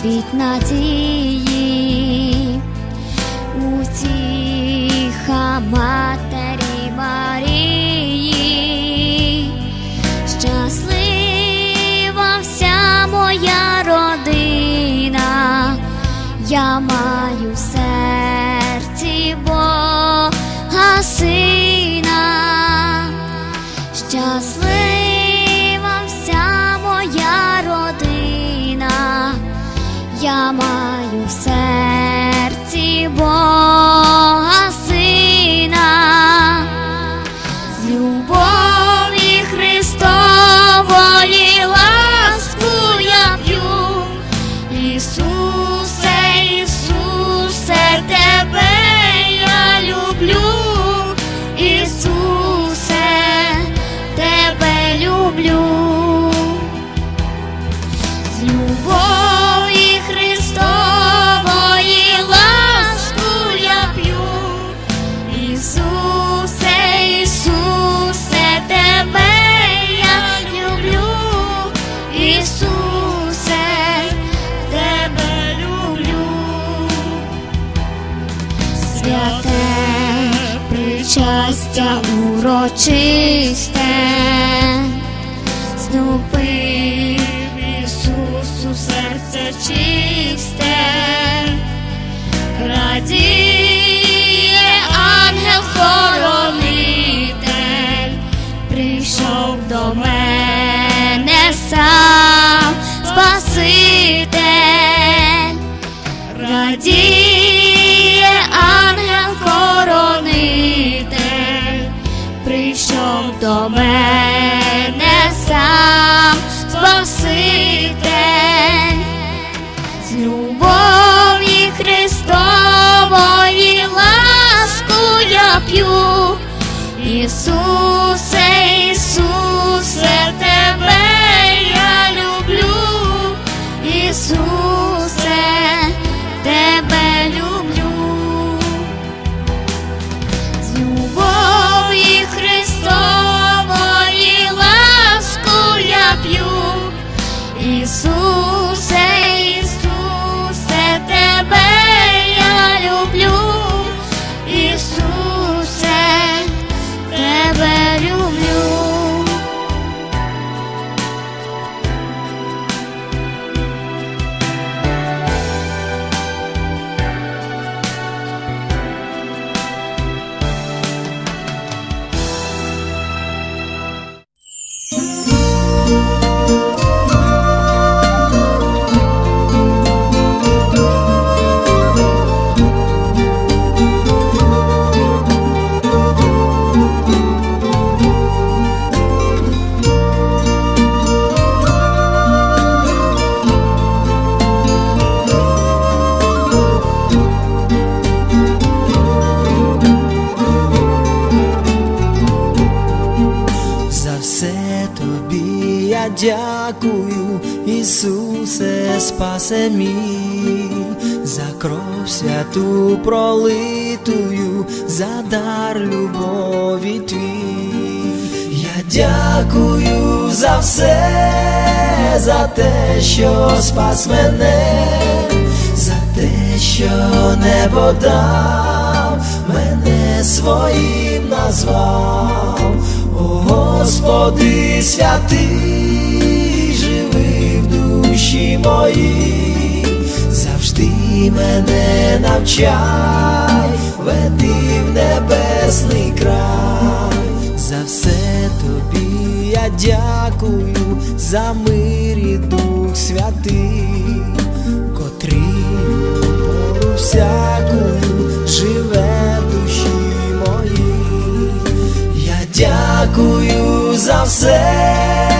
світ надії, маю в серці Бога урочисте, ступив Ісусу серце любові Христової ласку я п'ю. Ісусе, Мій, за кров святу пролитую, за дар любові твій. Я дякую за все, за те, що спас мене, за те, що небо дав, мене своїм назвав. О Господи святий, душі моїй, завжди мене навчай, веди в небесний край, за все тобі я дякую, за мир і дух святий, котрий пору всякую живе в душі моїй. Я дякую за все,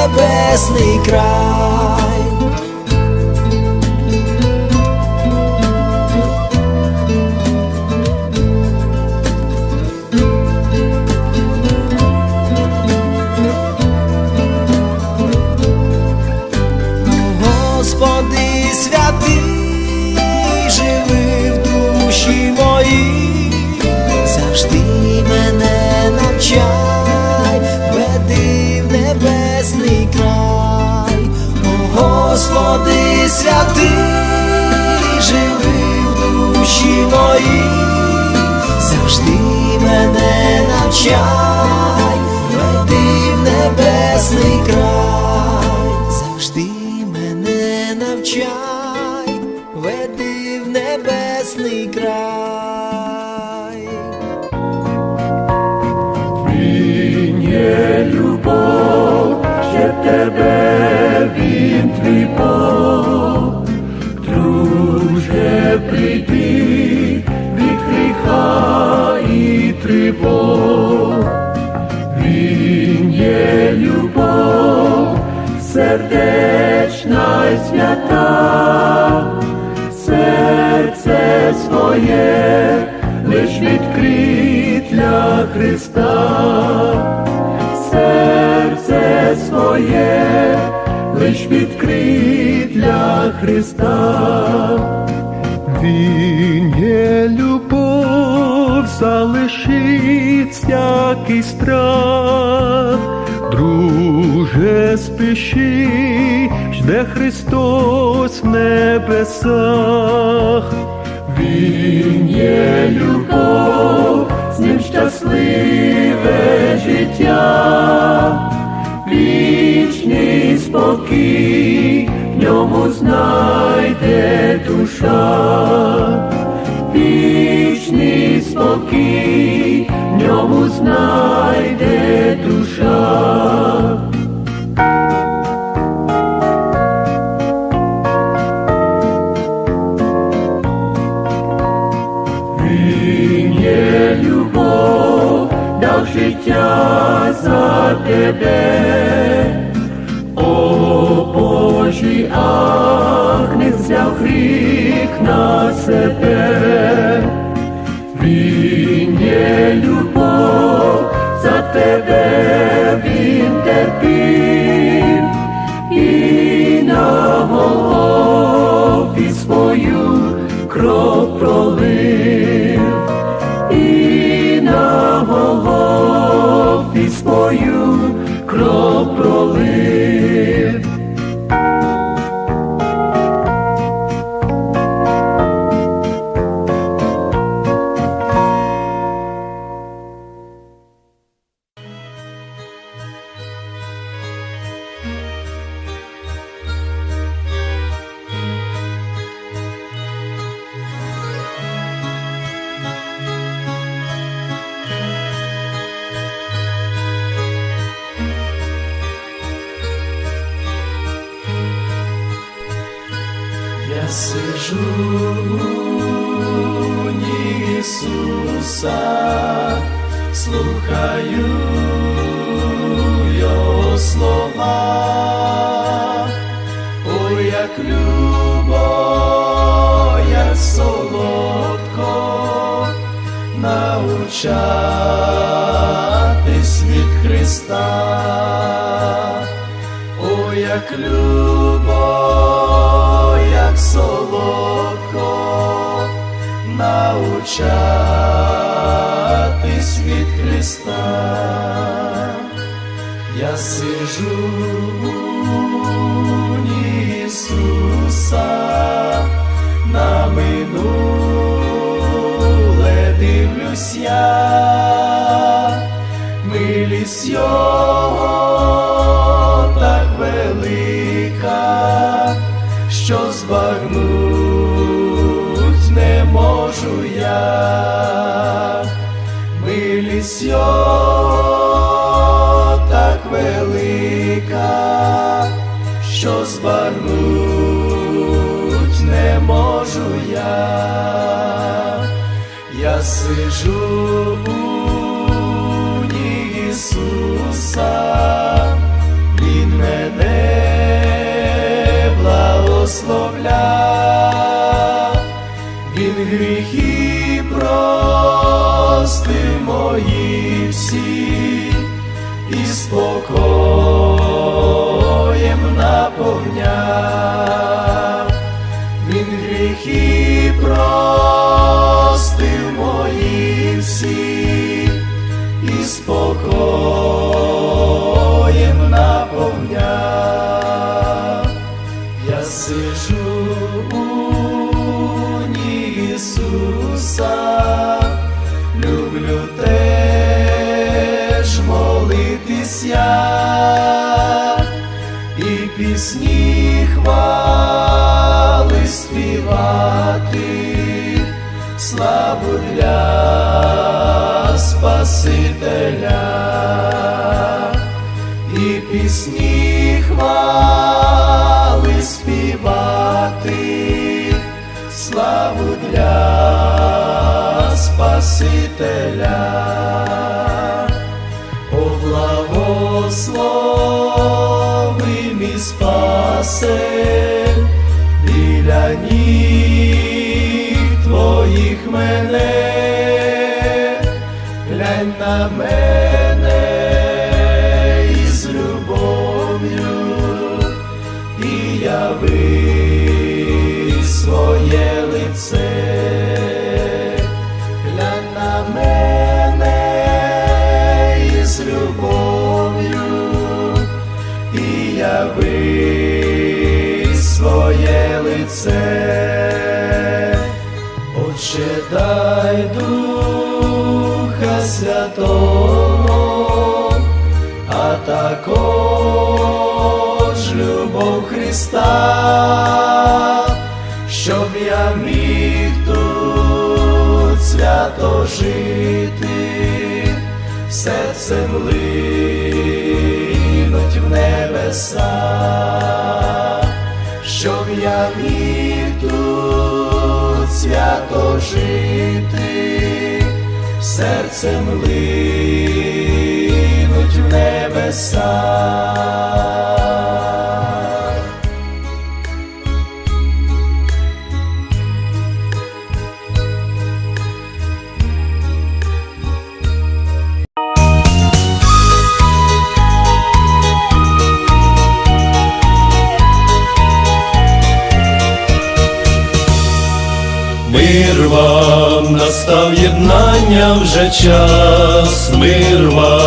небесний край. Святий, живи в душі моїй, завжди мене навчай, свята, серце своє лиш відкрит для Христа, серце своє лиш відкрит для Христа. Він є любов, залишить всякий страх. Друже, спіши, жде Христос в небесах. Він є любов, з ним щасливе життя, вічний спокій, в ньому знайде душа, вічний спокій, в ньому знайде душа. За тебе, о Божий агнець взяв гріх на себе, він є любов, за тебе він терпів, і на голові свою. Кров пролив, голові свою кров пролив. Слухаю Його як любо, як солодко навчатись від Христа. О, як любо, як солодко навчатись від Христа. Я сижу я, я сижу у Ісуса, Спасителя, і пісні хвали співати, славу для Спасителя. О, благослови мій глянь також любов Христа, щоб я міг тут свято жити, серцем линуть в небеса, щоб я міг тут свято жити, серцем линуть в небеса. Мир вам настав єднання вже час, мир вам,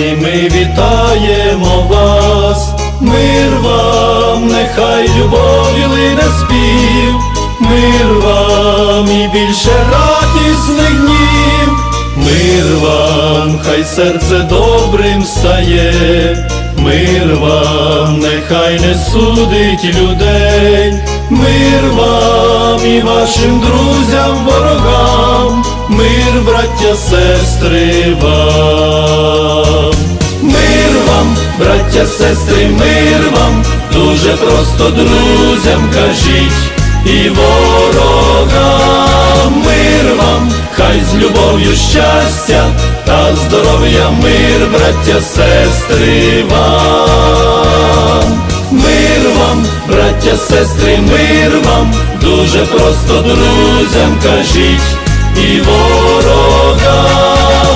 і ми вітаємо вас, мир вам, нехай любові лине спів, мир вам і більше радісних днів, мир вам, хай серце добрим стає, мир вам, нехай не судить людей, мир вам і вашим друзям, ворогам, мир, браття, сестри вам. Мир вам, браття, сестри, мир вам, дуже просто друзям кажіть і ворогам, мир вам, хай з любов'ю щастя та здоров'я, мир, браття, сестри вам. Мир вам, браття, сестри, мир вам, дуже просто друзям кажіть і ворогам,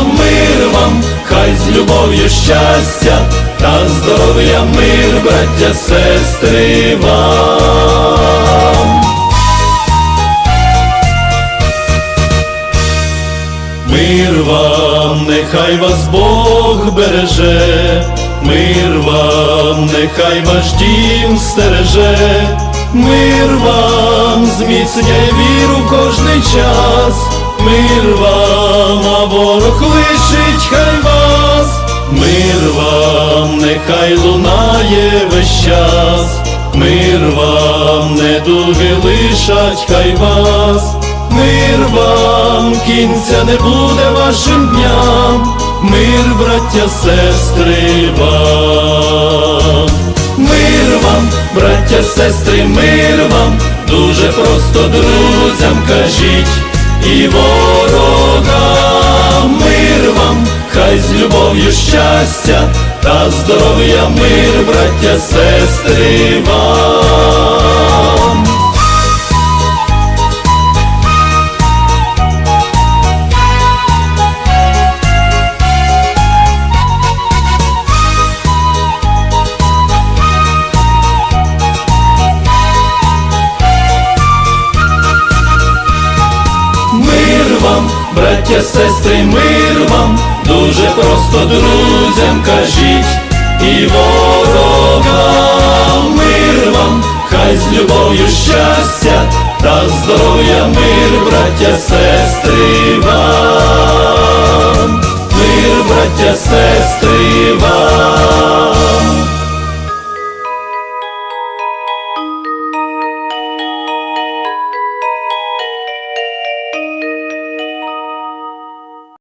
мир вам, хай з любов'ю щастя та здоров'я, мир, браття, сестри вам. Мир вам, нехай вас Бог береже, мир вам, нехай ваш дім стереже, мир вам, зміцняй віру кожний час, мир вам, а ворог лишить хай вас, мир вам, нехай лунає весь час, мир вам, недуги лишать хай вас. Мир вам, кінця не буде вашим дням, мир, браття, сестри вам. Мир вам, браття, сестри, мир вам, дуже просто друзям кажіть і ворогам мир вам, хай з любов'ю щастя та здоров'я мир, браття, сестри вам. Браття, сестри, мир вам, дуже просто друзям кажіть. І ворогам мир вам, хай з любов'ю щастя та здоров'я мир, браття, сестри вам, мир, браття, сестри вам.